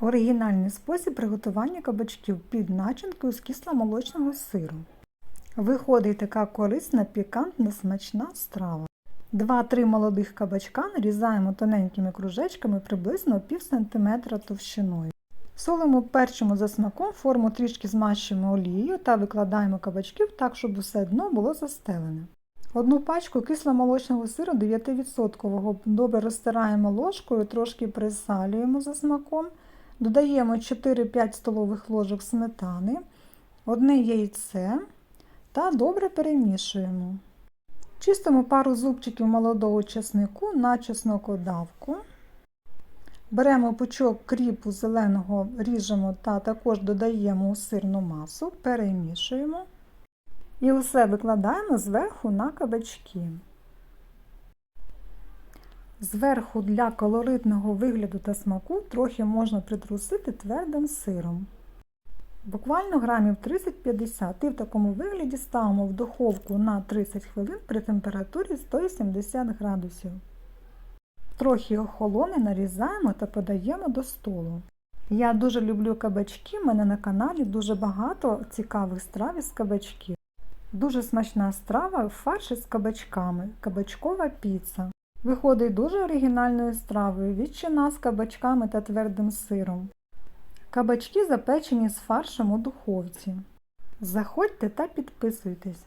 Оригінальний спосіб приготування кабачків під начинкою з кисломолочного сиру. Виходить така корисна, пікантна, смачна страва. 2-3 молодих кабачка нарізаємо тоненькими кружечками приблизно пів сантиметра товщиною. Солимо перчимо за смаком, форму трішки змащуємо олією та викладаємо кабачків так, щоб усе дно було застелене. Одну пачку кисломолочного сиру 9% добре розтираємо ложкою, трошки присалюємо за смаком, додаємо 4-5 столових ложок сметани, одне яйце та добре перемішуємо. Чистимо пару зубчиків молодого чеснику на чеснокодавку. Беремо пучок кріпу зеленого, ріжемо та також додаємо у сирну масу, перемішуємо. І усе викладаємо зверху на кабачки. Зверху для колоритного вигляду та смаку трохи можна притрусити твердим сиром. Буквально грамів 30-50 і в такому вигляді ставимо в духовку на 30 хвилин при температурі 170 градусів. Трохи охолоне нарізаємо та подаємо до столу. Я дуже люблю кабачки, в мене на каналі дуже багато цікавих страв із кабачків. Дуже смачна страва фарш із кабачками, кабачкова піца. Виходить дуже оригінальною стравою, відчина з кабачками та твердим сиром. Кабачки запечені з фаршем у духовці. Заходьте та підписуйтесь.